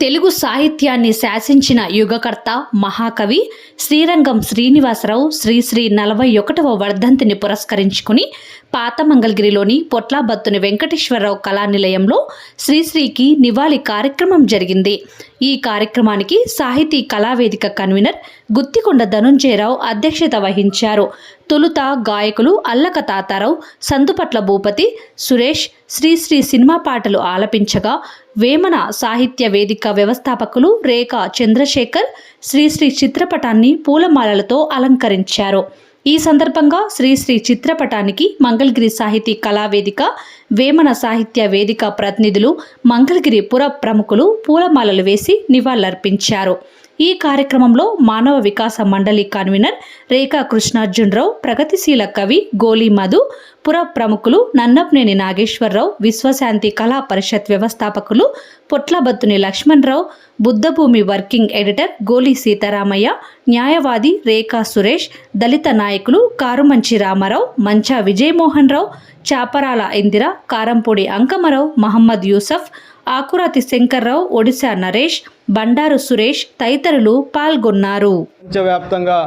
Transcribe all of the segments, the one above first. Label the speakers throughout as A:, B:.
A: తెలుగు సాహిత్యాన్ని శాసించిన యుగకర్త మహాకవి శ్రీరంగం శ్రీనివాసరావు శ్రీశ్రీ నలభై ఒకటవ వర్ధంతిని పురస్కరించుకుని పాతమంగళగిరిలోని పొట్లాబత్తుని వెంకటేశ్వరరావు కళానిలయంలో శ్రీశ్రీకి నివాళి కార్యక్రమం జరిగింది. ఈ కార్యక్రమానికి సాహితీ కళావేదిక కన్వీనర్ గుత్తికొండ ధనుంజయరావు అధ్యక్షత వహించారు. తొలుత గాయకులు అల్లక తాతారావు సందుపట్ల భూపతి సురేష్ శ్రీశ్రీ సినిమా పాటలు ఆలపించగా వేమన సాహిత్య వేదిక వ్యవస్థాపకులు రేఖా చంద్రశేఖర్ శ్రీశ్రీ చిత్రపటాన్ని పూలమాలలతో అలంకరించారు. ఈ సందర్భంగా శ్రీశ్రీ చిత్రపటానికి మంగళగిరి సాహితీ కళావేదిక వేమన సాహిత్య వేదిక ప్రతినిధులు మంగళగిరి పుర ప్రముఖులు పూలమాలలు వేసి నివాళులర్పించారు. ఈ కార్యక్రమంలో మానవ వికాస మండలి కన్వీనర్ రేఖా కృష్ణార్జునరావు ప్రగతిశీల కవి గోలి మధు పుర ప్రముఖులు నన్నపనేని నాగేశ్వరరావు విశ్వశాంతి కళా పరిషత్ వ్యవస్థాపకులు పొట్లబత్తుని లక్ష్మణరావు బుద్ధభూమి వర్కింగ్ ఎడిటర్ గోలి సీతారామయ్య న్యాయవాది రేఖా సురేష్ దళిత నాయకులు కారుమంచి రామారావు మంచా విజయమోహన్ రావు చాపరాల ఇందిర కారంపూడి అంకమరావు మహమ్మద్ యూసఫ్ ఆకురాతి శంకర్రావు ఒడిశా నరేష్ బండారు సురేష్ తదితరులు పాల్గొన్నారు.
B: ప్రపంచవ్యాప్తంగా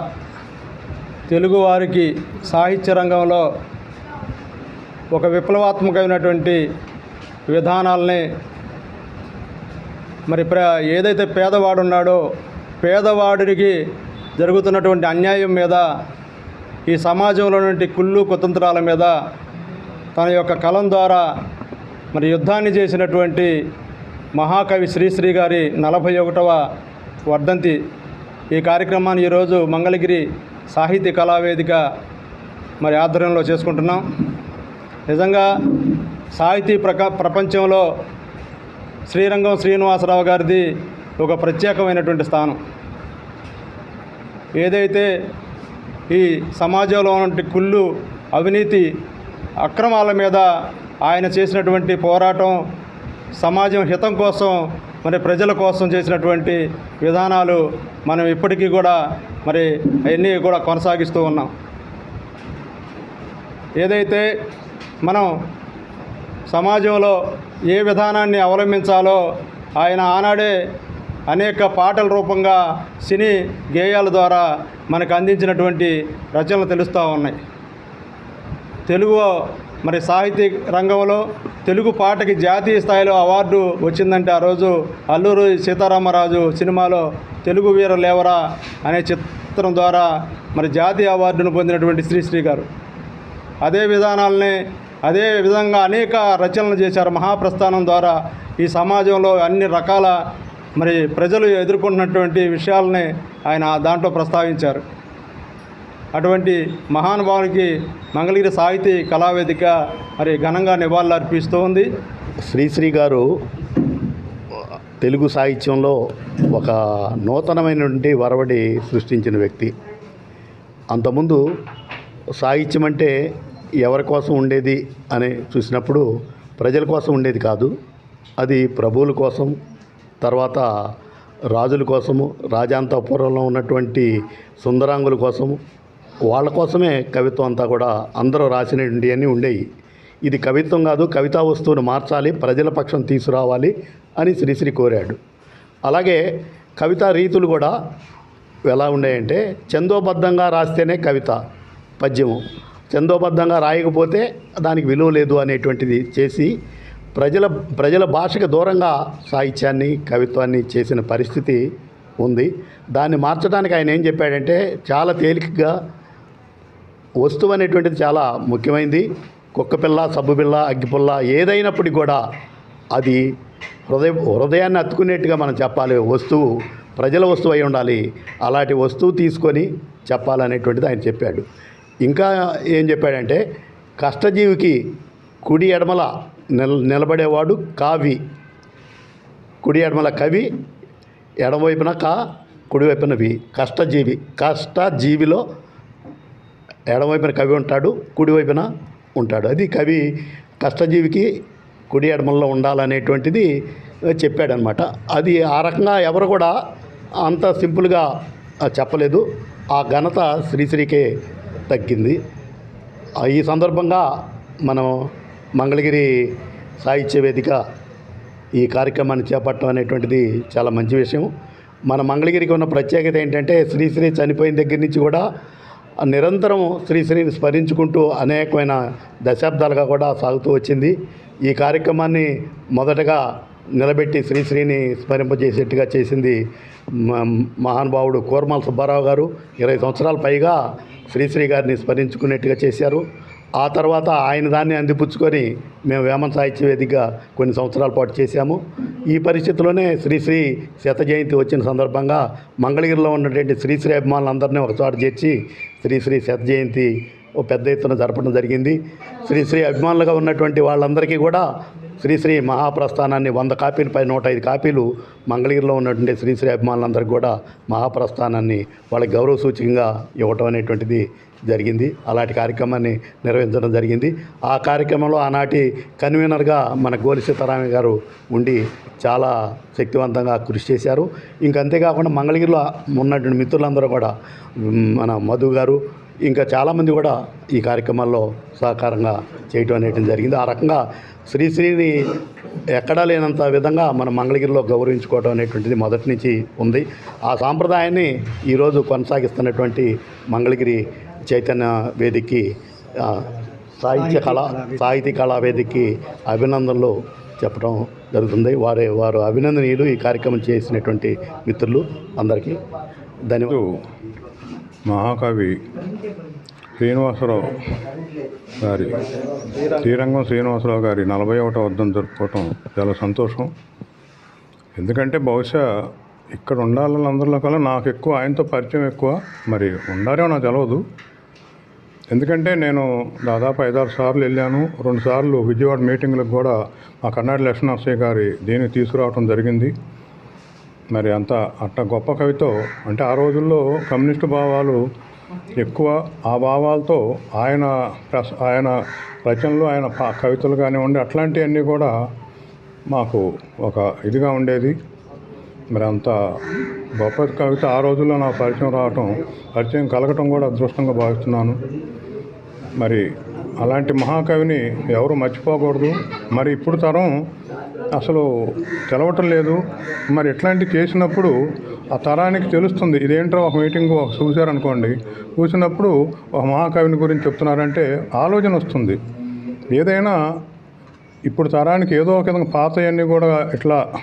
B: తెలుగువారికి సాహిత్య రంగంలో ఒక విప్లవాత్మకమైనటువంటి విధానాలని మరి ప్ర ఏదైతే పేదవాడు ఉన్నాడో పేదవాడికి జరుగుతున్నటువంటి అన్యాయం మీద ఈ సమాజంలో నుండి కుళ్ళు కుతంత్రాల మీద తన యొక్క కలం ద్వారా మరి యుద్ధాన్ని చేసినటువంటి మహాకవి శ్రీశ్రీ గారి నలభై ఒకటవ వర్ధంతి. ఈ కార్యక్రమాన్ని ఈరోజు మంగళగిరి సాహిత్య కళావేదిక మరి ఆధ్వర్యంలో చేసుకుంటున్నాం. నిజంగా సాహితీ ప్రక ప్రపంచంలో శ్రీరంగం శ్రీనివాసరావు గారిది ఒక ప్రత్యేకమైనటువంటి స్థానం. ఏదైతే ఈ సమాజంలో ఉన్నటువంటి కుళ్ళు అవినీతి అక్రమాల మీద ఆయన చేసినటువంటి పోరాటం సమాజం హితం కోసం మరి ప్రజల కోసం చేసినటువంటి విధానాలు మనం ఇప్పటికీ కూడా మరి అవన్నీ కూడా కొనసాగిస్తూ ఉన్నాం. ఏదైతే మనం సమాజంలో ఏ విధానాన్ని అవలంబించాలో ఆయన ఆనాడే అనేక పాటల రూపంగా సినీ గేయాల ద్వారా మనకు అందించినటువంటి రచనలు తెలుస్తూ ఉన్నాయి. తెలుగు మరి సాహితీ రంగంలో తెలుగు పాటకి జాతీయ స్థాయిలో అవార్డు వచ్చిందంటే ఆ రోజు అల్లూరు సీతారామరాజు సినిమాలో తెలుగు వీర లేవరా అనే చిత్రం ద్వారా మరి జాతీయ అవార్డును పొందినటువంటి శ్రీశ్రీ గారు. అదే విధానాలని అదే విధంగా అనేక రచనలు చేశారు. మహాప్రస్థానం ద్వారా ఈ సమాజంలో అన్ని రకాల మరి ప్రజలు ఎదుర్కొంటున్నటువంటి విషయాలని ఆయన దాంట్లో ప్రస్తావించారు. అటువంటి మహానుభావునికి మంగళగిరి సాహితీ కళావేదిక మరి ఘనంగా నివాళులు అర్పిస్తూ ఉంది.
C: శ్రీశ్రీ గారు తెలుగు సాహిత్యంలో ఒక నూతనమైనటువంటి వరవడి సృష్టించిన వ్యక్తి. అంతకుముందు సాహిత్యం అంటే ఎవరి కోసం ఉండేది అని చూసినప్పుడు ప్రజల కోసం ఉండేది కాదు. అది ప్రభువుల కోసం తర్వాత రాజుల కోసము రాజాంతపురంలో ఉన్నటువంటి సుందరాంగుల కోసము వాళ్ళ కోసమే కవిత్వం అంతా కూడా అందరూ రాసినటువంటి అన్నీ ఉండేవి ఇది కవిత్వం కాదు కవితా వస్తువును మార్చాలి ప్రజల పక్షం తీసుకురావాలి అని శ్రీశ్రీ కోరాడు. అలాగే కవితా రీతులు కూడా ఎలా ఉన్నాయంటే చందోబద్ధంగా రాస్తేనే కవిత పద్యము. చందోబద్ధంగా రాయకపోతే దానికి విలువ లేదు అనేటువంటిది చేసి ప్రజల ప్రజల భాషకు దూరంగా సాహిత్యాన్ని కవిత్వాన్ని చేసిన పరిస్థితి ఉంది. దాన్ని మార్చడానికి ఆయన ఏం చెప్పాడంటే చాలా తేలికగా వస్తువు అనేటువంటిది చాలా ముఖ్యమైనది కుక్కపిల్ల సబ్బుపిల్ల అగ్గిపుల్ల ఏదైనప్పటికీ కూడా అది హృదయ హృదయాన్ని అత్తుకునేట్టుగా మనం చెప్పాలి. వస్తువు ప్రజల వస్తువు అయి ఉండాలి. అలాంటి వస్తువు తీసుకొని చెప్పాలనేటువంటిది ఆయన చెప్పాడు. ఇంకా ఏం చెప్పాడంటే కష్టజీవికి కుడి ఎడమల నిల నిలబడేవాడు కావి కుడి ఎడమల కవి ఎడమవైపున కా కుడివైపున వి. కష్టజీవి కష్టజీవిలో ఎడమవైపున కవి ఉంటాడు కుడివైపున ఉంటాడు. అది కవి కష్టజీవికి కుడి ఎడమల్లో ఉండాలనేటువంటిది చెప్పాడనమాట. అది ఆ రకంగా ఎవరు కూడా అంత సింపుల్గా చెప్పలేదు. ఆ ఘనత శ్రీశ్రీకే తగ్గింది. ఈ సందర్భంగా మనం మంగళగిరి సాహిత్య వేదిక ఈ కార్యక్రమాన్ని చేపట్టడం అనేటువంటిది చాలా మంచి విషయం. మన మంగళగిరికి ఉన్న ప్రత్యేకత ఏంటంటే శ్రీశ్రీ చనిపోయిన దగ్గర నుంచి కూడా నిరంతరం శ్రీశ్రీని స్మరించుకుంటూ అనేకమైన దశాబ్దాలుగా కూడా సాగుతూ వచ్చింది. ఈ కార్యక్రమాన్ని మొదటగా నిలబెట్టి శ్రీశ్రీని స్మరింపజేసేట్టుగా చేసింది మ- మహానుభావుడు కోర్మల్ సుబ్బారావు గారు. ఇరవై సంవత్సరాల పైగా శ్రీశ్రీ గారిని స్మరించుకునేట్టుగా చేశారు. ఆ తర్వాత ఆయన దాన్ని అందిపుచ్చుకొని మేము వేమన సాహిత్య వేదికగా కొన్ని సంవత్సరాల పాటు చేశాము. ఈ పరిస్థితిలోనే శ్రీశ్రీ శత జయంతి వచ్చిన సందర్భంగా మంగళగిరిలో ఉన్నటువంటి శ్రీశ్రీ అభిమానులందరినీ ఒకచోట చేర్చి శ్రీశ్రీ శత జయంతి ఓ పెద్ద ఎత్తున జరపడం జరిగింది. శ్రీశ్రీ అభిమానులుగా ఉన్నటువంటి వాళ్ళందరికీ కూడా శ్రీశ్రీ మహాప్రస్థానాన్ని వంద కాపీలు పై నూట ఐదు కాపీలు మంగళగిరిలో ఉన్నటువంటి శ్రీశ్రీ అభిమానులందరికీ కూడా మహాప్రస్థానాన్ని వాళ్ళకి గౌరవ సూచకంగా ఇవ్వటం అనేటువంటిది జరిగింది. అలాంటి కార్యక్రమాన్ని నిర్వహించడం జరిగింది. ఆ కార్యక్రమంలో ఆనాటి కన్వీనర్గా మన గోలి సీతారామయ్య గారు ఉండి చాలా శక్తివంతంగా కృషి చేశారు. ఇంక అంతేకాకుండా మంగళగిరిలో ఉన్నటువంటి మిత్రులందరూ కూడా మన మధు గారు ఇంకా చాలామంది కూడా ఈ కార్యక్రమాల్లో సహకారంగా చేయటం అనేది జరిగింది. ఆ రకంగా శ్రీశ్రీని ఎక్కడా లేనంత విధంగా మన మంగళగిరిలో గౌరవించుకోవడం అనేటువంటిది మొదటి నుంచి ఉంది. ఆ సాంప్రదాయాన్ని ఈరోజు కొనసాగిస్తున్నటువంటి మంగళగిరి చైతన్య వేదికకి సాహిత్య కళా సాహితీ కళా వేదికకి అభినందనలు చెప్పడం జరుగుతుంది. వారి వారు అభినందనీయులు ఈ కార్యక్రమం చేసినటువంటి మిత్రులు. అందరికీ ధన్యవాదాలు
D: మహాకవి శ్రీనివాసరావు గారి శ్రీరంగం శ్రీనివాసరావు గారి నలభై ఒకటో వద్దం జరుపుకోవటం చాలా సంతోషం. ఎందుకంటే బహుశా ఇక్కడ ఉండాలని అందరిలో కల్లా నాకు ఎక్కువ ఆయనతో పరిచయం ఎక్కువ. మరి ఉండారేమో నాకు తెలియదు ఎందుకంటే నేను దాదాపు ఐదారు సార్లు వెళ్ళాను. రెండు సార్లు విజయవాడ మీటింగ్లకు కూడా మా కర్ణాటక లక్ష్మణాశ్రయ గారి దీన్ని తీసుకురావడం జరిగింది. మరి అంత అట్ట గొప్ప కవితో అంటే ఆ రోజుల్లో కమ్యూనిస్టు భావాలు ఎక్కువ. ఆ భావాలతో ఆయన ప్రస ఆయన రచనలు ఆయన కవితలు కానివ్వండి అట్లాంటివన్నీ కూడా మాకు ఒక ఇదిగా ఉండేది. మరి అంత గొప్ప కవిత ఆ రోజుల్లో నాకు పరిచయం రావటం పరిచయం కలగటం కూడా అదృష్టంగా భావిస్తున్నాను. మరి అలాంటి మహాకవిని ఎవరు మర్చిపోకూడదు. మరి ఇప్పుడు తరం అసలు తెలవటం లేదు. మరి ఇట్లాంటివి చేసినప్పుడు ఆ తరానికి తెలుస్తుంది. ఇదేంటో ఒక మీటింగ్ ఒక చూశారనుకోండి. చూసినప్పుడు ఒక మహాకవిని గురించి చెప్తున్నారంటే ఆలోచన వస్తుంది. ఏదైనా ఇప్పుడు తరానికి ఏదో ఒక విధంగా పాతయన్నీ కూడా ఇట్లా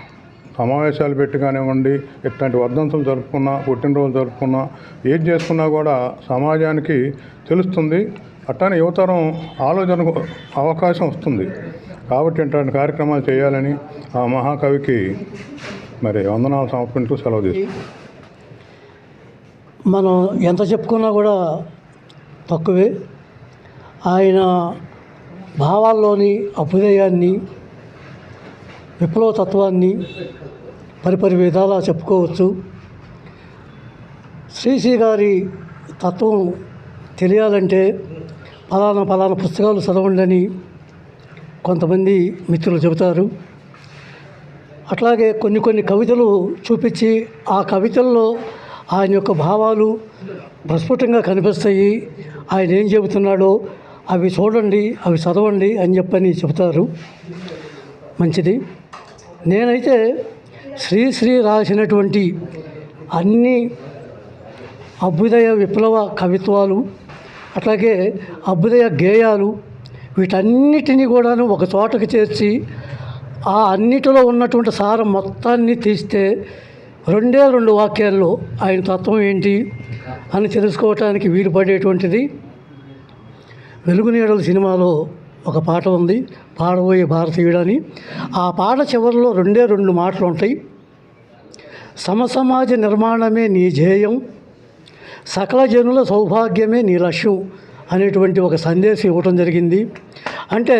D: సమావేశాలు పెట్టి కానివ్వండి ఇట్లాంటి వర్ధంతులు జరుపుకున్నా పుట్టినరోజులు జరుపుకున్నా ఏది చేసుకున్నా కూడా సమాజానికి తెలుస్తుంది. అట్లానే యువతరం ఆలోచనకు అవకాశం వస్తుంది. కాబట్టి ఇట్లాంటి కార్యక్రమాలు చేయాలని ఆ మహాకవికి మరి వందనాలు సమర్పించు సెలవు తీసుకుంటాం
E: మనం ఎంత చెప్పుకున్నా కూడా తక్కువే. ఆయన భావాల్లోని అభ్యుదయాన్ని విప్లవతత్వాన్ని పరిపరి విధాలా చెప్పుకోవచ్చు. శ్రీశ్రీ గారి తత్వం తెలియాలంటే ఫలానా ఫలానా పుస్తకాలు చదవండి అని కొంతమంది మిత్రులు చెబుతారు. అట్లాగే కొన్ని కొన్ని కవితలు చూపించి ఆ కవితల్లో ఆయన యొక్క భావాలు ప్రస్ఫుటంగా కనిపిస్తాయి. ఆయన ఏం చెబుతున్నాడో అవి చూడండి అవి చదవండి అని చెప్పని చెబుతారు. మంచిది. నేనైతే శ్రీశ్రీ రాసినటువంటి అన్ని అభ్యుదయ విప్లవ కవిత్వాలు అట్లాగే అభ్యుదయ గేయాలు వీటన్నిటినీ కూడాను ఒక చోటకి చేర్చి ఆ అన్నిటిలో ఉన్నటువంటి సారం మొత్తాన్ని తీస్తే రెండే రెండు వాక్యాల్లో ఆయన తత్వం ఏంటి అని తెలుసుకోవటానికి వీలు పడేటువంటిది. వెలుగునీడల సినిమాలో ఒక పాట ఉంది పాడబోయే భారతీయుడని ఆ పాట చివరిలో రెండే రెండు మాటలు ఉంటాయి. సమసమాజ నిర్మాణమే నీ ధ్యేయం. సకల జనుల సౌభాగ్యమే నీ లక్ష్యం అనేటువంటి ఒక సందేశం ఇవ్వటం జరిగింది. అంటే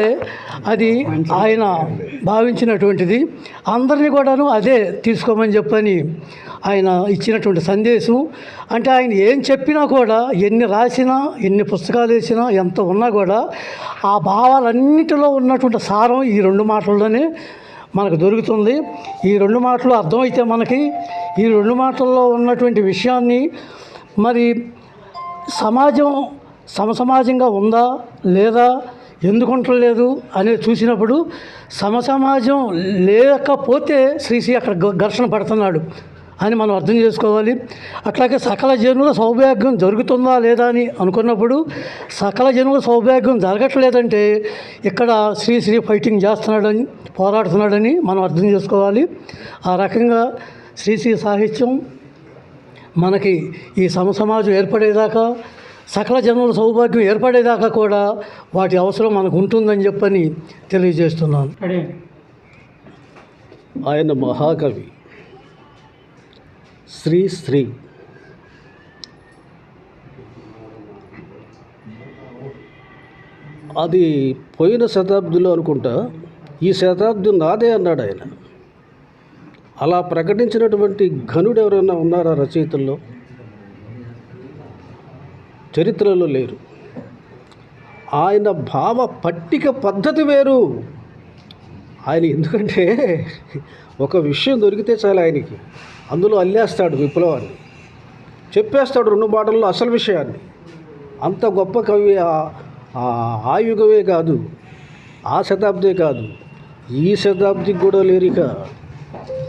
E: అది ఆయన భావించినటువంటిది. అందరినీ కూడాను అదే తీసుకోమని చెప్పని ఆయన ఇచ్చినటువంటి సందేశం. అంటే ఆయన ఏం చెప్పినా కూడా ఎన్ని రాసినా ఎన్ని పుస్తకాలు వేసినా ఎంత ఉన్నా కూడా ఆ భావాలన్నిటిలో ఉన్నటువంటి సారం ఈ రెండు మాటల్లోనే మనకు దొరుకుతుంది. ఈ రెండు మాటలు అర్థమైతే మనకి ఈ రెండు మాటల్లో ఉన్నటువంటి విషయాన్ని మరి సమాజం సమసమాజంగా ఉందా లేదా? ఎందుకు ఉండలేదు అనేది చూసినప్పుడు సమసమాజం లేకపోతే శ్రీశ్రీ అక్కడ ఘర్షణ పడుతున్నాడు అని మనం అర్థం చేసుకోవాలి. అట్లాగే సకల జనుల సౌభాగ్యం జరుగుతుందా లేదా అని అనుకున్నప్పుడు సకల జనుల సౌభాగ్యం జరగట్లేదంటే ఇక్కడ శ్రీశ్రీ ఫైటింగ్ చేస్తున్నాడని పోరాడుతున్నాడని మనం అర్థం చేసుకోవాలి. ఆ రకంగా శ్రీశ్రీ సాహిత్యం మనకి ఈ సమసమాజం ఏర్పడేదాకా సకల జనుల సౌభాగ్యం ఏర్పడేదాకా కూడా వాటి అవసరం మనకు ఉంటుందని చెప్పని తెలియజేస్తున్నాను.
F: ఆయన మహాకవి శ్రీ శ్రీ అది పోయిన శతాబ్దిలో అనుకుంటా ఈ శతాబ్దం నాదే అన్నాడు ఆయన. అలా ప్రకటించినటువంటి ఘనుడు ఎవరైనా ఉన్నారా రచయితల్లో? చరిత్రలో లేరు. ఆయన భావ పట్టిక పద్ధతి వేరు. ఆయన ఎందుకంటే ఒక విషయం దొరికితే చాలు ఆయనకి. అందులో అల్లేస్తాడు విప్లవాన్ని. చెప్పేస్తాడు రెండు మాటల్లో అసలు విషయాన్ని. అంత గొప్ప కవి ఆ- యుగమే కాదు. ఆ శతాబ్దే కాదు. ఈ శతాబ్దికి కూడా లేరిక.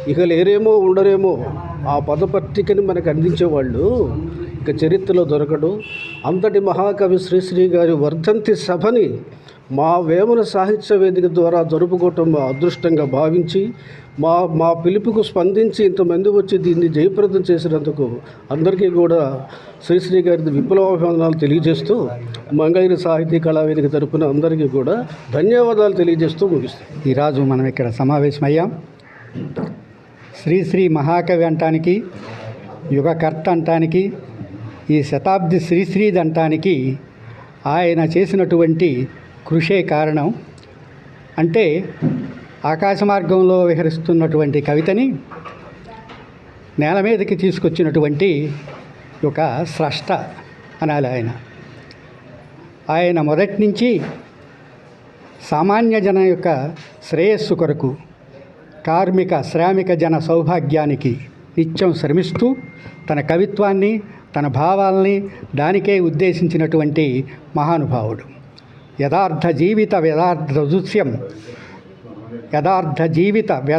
F: ఇక లేరేమో ఉండరేమో ఆ పదపట్టికని మనకు అందించేవాళ్ళు. ఇక చరిత్రలో దొరకడు. అంతటి మహాకవి శ్రీశ్రీ గారి వర్ధంతి సభని మా వేమన సాహిత్య వేదిక ద్వారా జరుపుకోవటం మా అదృష్టంగా భావించి మా మా పిలుపుకు స్పందించి ఇంతమంది వచ్చి దీన్ని జయప్రదం చేసినందుకు అందరికీ కూడా శ్రీశ్రీ గారి విప్లవాభివందనాలు తెలియజేస్తూ మంగళగిరి సాహితీ కళావేదిక తరపున అందరికీ కూడా ధన్యవాదాలు తెలియజేస్తూ ముగిస్తాం
G: ఈరోజు మనం ఇక్కడ సమావేశమయ్యాం. శ్రీశ్రీ మహాకవి అంటానికి యుగకర్త అంటానికి ఈ శతాబ్ది శ్రీశ్రీది అంటానికి ఆయన చేసినటువంటి కృషే కారణం. అంటే ఆకాశ మార్గంలో విహరిస్తున్నటువంటి కవితని నేల మీదకి తీసుకొచ్చినటువంటి ఒక స్రష్ట అనాలి ఆయన. ఆయన మొదటి నుంచి సామాన్య జనం యొక్క శ్రేయస్సు కొరకు కార్మిక శ్రామిక జన సౌభాగ్యానికి నిత్యం శ్రమిస్తూ తన కవిత్వాన్ని తన భావాల్ని దానికే ఉద్దేశించినటువంటి మహానుభావుడు. యథార్థ జీవిత యథార్థ దృశ్యం యథార్థ జీవిత వ్య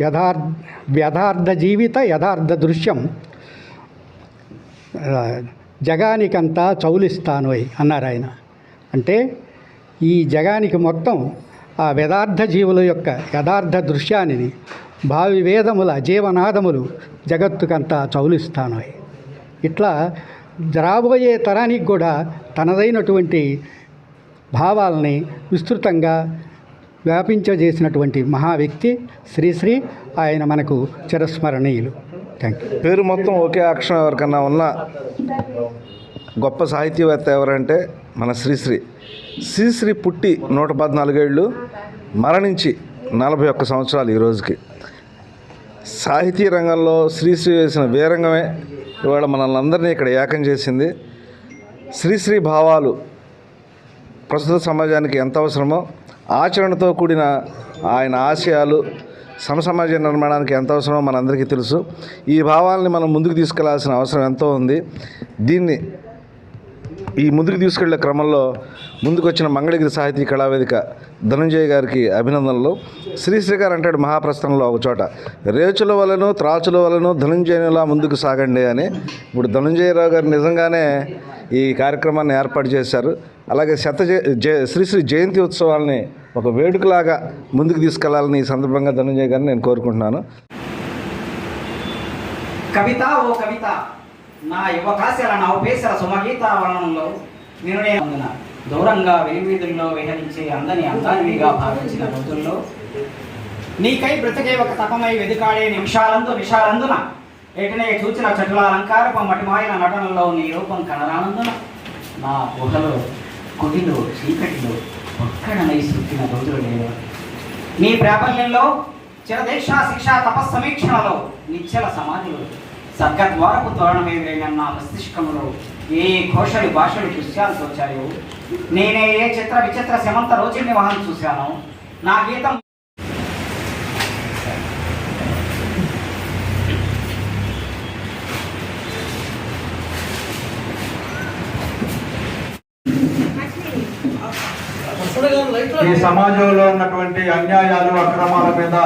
G: యథార్థ వ్యథార్థ జీవిత యథార్థ దృశ్యం జగానికంతా చౌలిస్తానోయ్ అన్నారు ఆయన అంటే ఈ జగానికి మొత్తం ఆ వేదార్థ జీవుల యొక్క యథార్థ దృశ్యాన్ని భావి వేదముల జీవనాదములు జగత్తుకంతా చౌలిస్తానోయ్. ఇట్లా రాబోయే తరానికి కూడా తనదైనటువంటి భావాల్ని విస్తృతంగా వ్యాపించజేసినటువంటి మహా వ్యక్తి శ్రీశ్రీ ఆయన మనకు చిరస్మరణీయులు. థ్యాంక్ యూ
H: పేరు మొత్తం ఒకే అక్షరం ఎవరికన్నా ఉన్న గొప్ప సాహిత్యవేత్త ఎవరంటే మన శ్రీశ్రీ శ్రీశ్రీ పుట్టి నూట పద్నాలుగేళ్ళు మరణించి నలభై ఒక్క సంవత్సరాలు ఈ రోజుకి. సాహితీ రంగంలో శ్రీశ్రీ వేసిన వీరంగమే ఇవాళ మనల్ని అందరినీ ఇక్కడ ఏకం చేసింది. శ్రీశ్రీ భావాలు ప్రస్తుత సమాజానికి ఎంత అవసరమో ఆచరణతో కూడిన ఆయన ఆశయాలు సమసమాజ నిర్మాణానికి ఎంత అవసరమో మనందరికీ తెలుసు. ఈ భావాల్ని మనం ముందుకు తీసుకెళ్ళాల్సిన అవసరం ఎంతో ఉంది. దీన్ని ఈ ముందుకు తీసుకెళ్ళే క్రమంలో ముందుకు వచ్చిన మంగళగిరి సాహితీ కళావేదిక ధనంజయ గారికి అభినందనలు. శ్రీశ్రీ గారు అంటాడు మహాప్రస్థానంలో ఒక చోట. రేచుల వలను త్రాచుల వలను ధనంజయునిలా ముందుకు సాగండి అని. ఇప్పుడు ధనంజయరావు గారు నిజంగానే ఈ కార్యక్రమాన్ని ఏర్పాటు చేశారు. అలాగే శత శ్రీశ్రీ జయంతి ఉత్సవాల్ని ఒక వేడుకలాగా ముందుకు తీసుకెళ్ళాలని ఈ సందర్భంగా ధనంజయ గారిని నేను కోరుకుంటున్నాను.
I: కవిత ఓ కవిత. నా యువకాశల నా ఉపేసర సుమగీత వర్ణంలో నేను అందున దూరంగా వెలివీధుల్లో విహరించే అందని అందానివిగా భావించిన రోజుల్లో నీకై బ్రతికే ఒక తపమై వెదుకాడే నిమిషాలందు విషాలందున ఏటనే చూచిన చటుల అలంకారపు మటిమాయన నటనలో నీ రూపం కనరానందున నా గుహలో గుడిలో చీకటిలో ఒక్కడనై సుట్టిన రోజులు లేవు నీ ప్రాబల్యంలో చిరదేశ శిక్ష తపస్సమీక్షణలో నిశ్చల సమాధిలో స్వర్గద్వారపు తోరణమే నా మస్తిష్కంలో ఏ ఘోషలు భాషలు దృశ్యాలు తోచాయో నేనే ఏ చిత్ర విచిత్ర శమంత రోజుల్ని వాహనం చూశాను నా గీతం
B: ఈ సమాజంలో ఉన్నటువంటి అన్యాయాలు అక్రమాల మీద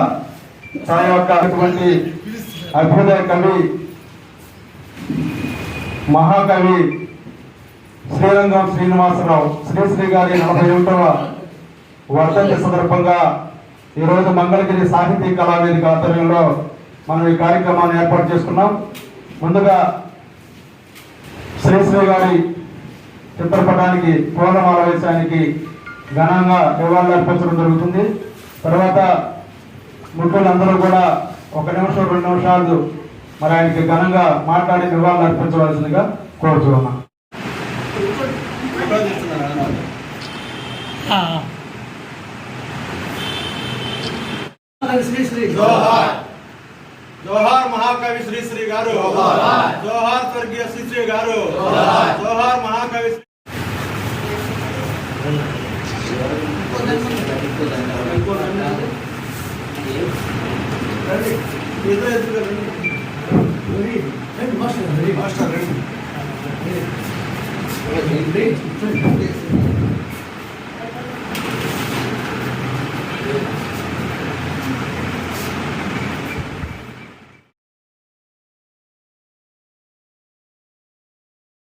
B: తన యొక్క అటువంటి అభ్యుదయ కవి మహాకవి శ్రీరంగం శ్రీనివాసరావు శ్రీశ్రీ గారి నలభై ఒకటవ వర్ధంతి సందర్భంగా ఈరోజు మంగళగిరి సాహితీ కళావేదిక ఆధ్వర్యంలో మనం ఈ కార్యక్రమాన్ని ఏర్పాటు చేసుకున్నాం ముందుగా శ్రీశ్రీ గారి చిత్రపటానికి పూర్ణమాల వేసానికి ఘనంగా నివాళులు అర్పించడం జరుగుతుంది. తర్వాత ముఖ్యులందరూ కూడా ఒక నిమిషం రెండు నిమిషాలు మరి ఆయనకి ఘనంగా మాట్లాడి నివాళులు అర్పించవలసిందిగా కోరుతున్నాం జోహార్ మహాకవి శ్రీ గారు. జోహార్ స్వర్గీయ శ్రీశ్రీ గారు. జోహార్ మహాకవి Mostra ali. Mostra ali. Mostra ali. Mostra